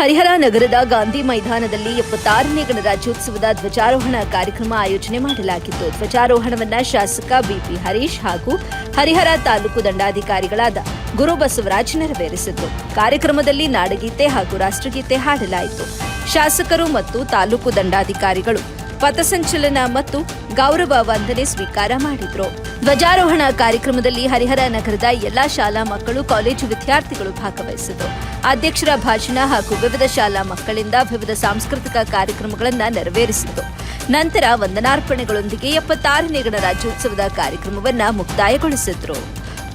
ಹರಿಹರ ನಗರದ ಗಾಂಧಿ ಮೈದಾನದಲ್ಲಿ ಎಪ್ಪತ್ತಾರನೇ ಗಣರಾಜ್ಯೋತ್ಸವದ ಧ್ವಜಾರೋಹಣ ಕಾರ್ಯಕ್ರಮ ಆಯೋಜನೆ ಮಾಡಲಾಗಿತ್ತು. ಧ್ವಜಾರೋಹಣವನ್ನ ಶಾಸಕ ಬಿಪಿ ಹರೀಶ್ ಹಾಗೂ ಹರಿಹರ ತಾಲೂಕು ದಂಡಾಧಿಕಾರಿಗಳಾದ ಗುರು ಬಸವರಾಜ್ ನೆರವೇರಿಸಿದ್ರು. ಕಾರ್ಯಕ್ರಮದಲ್ಲಿ ನಾಡಗೀತೆ ಹಾಗೂ ರಾಷ್ಟ್ರಗೀತೆ ಹಾಡಲಾಯಿತು. ಶಾಸಕರು ಮತ್ತು ತಾಲೂಕು ದಂಡಾಧಿಕಾರಿಗಳು ಪಥಸಂಚಲನ ಮತ್ತು ಗೌರವ ವಂದನೆ ಸ್ವೀಕಾರ ಮಾಡಿದ್ರು ಧ್ವಜಾರೋಹಣ ಕಾರ್ಯಕ್ರಮದಲ್ಲಿ ಹರಿಹರ ನಗರದ ಎಲ್ಲಾ ಶಾಲಾ ಮಕ್ಕಳು ಕಾಲೇಜು ವಿದ್ಯಾರ್ಥಿಗಳು ಭಾಗವಹಿಸಿದ್ರು ಅಧ್ಯಕ್ಷರ ಭಾಷಣ ಹಾಗೂ ವಿವಿಧ ಶಾಲಾ ಮಕ್ಕಳಿಂದ ವಿವಿಧ ಸಾಂಸ್ಕೃತಿಕ ಕಾರ್ಯಕ್ರಮಗಳನ್ನು ನೆರವೇರಿಸಿತು ನಂತರ ವಂದನಾರ್ಪಣೆಗಳೊಂದಿಗೆ ಎಪ್ಪತ್ತಾರನೇ ಗಣರಾಜ್ಯೋತ್ಸವದ ಕಾರ್ಯಕ್ರಮವನ್ನ ಮುಕ್ತಾಯಗೊಳಿಸಿದ್ರು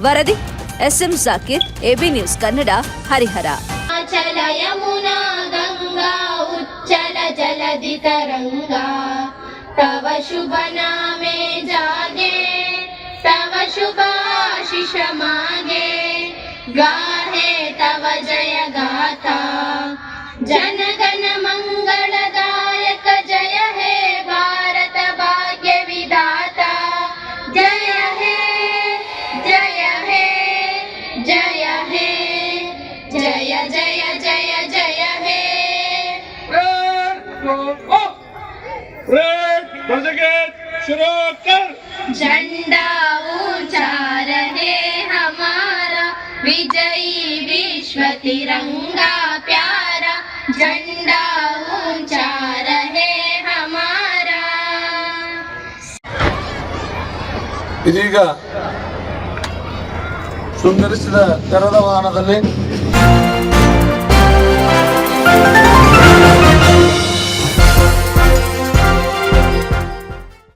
ವರದಿ SM Zakir AB news Kannada Harihara चल यमुना गङ्गा उच्चल जलधि तरङ्गा तव शुभ नामे जागे, तव शुभाशिष मागे। गाहे तव जय गाथा जनगण मङ्गलदायक जय हे भारत भाग्य विधाता। जय हे जय हे जय हे, जय जय जय जय हे। प्रोजेक्ट शुरू कर झंडा ऊंचा रहे हमारा विजयी विश्व तिरंगा प्यारा झंडा ऊंचा रहे हमारा ಇದೀಗ ಸುಂದರಿಸಿದ ತೆರೆದ ವಾಹನದಲ್ಲಿ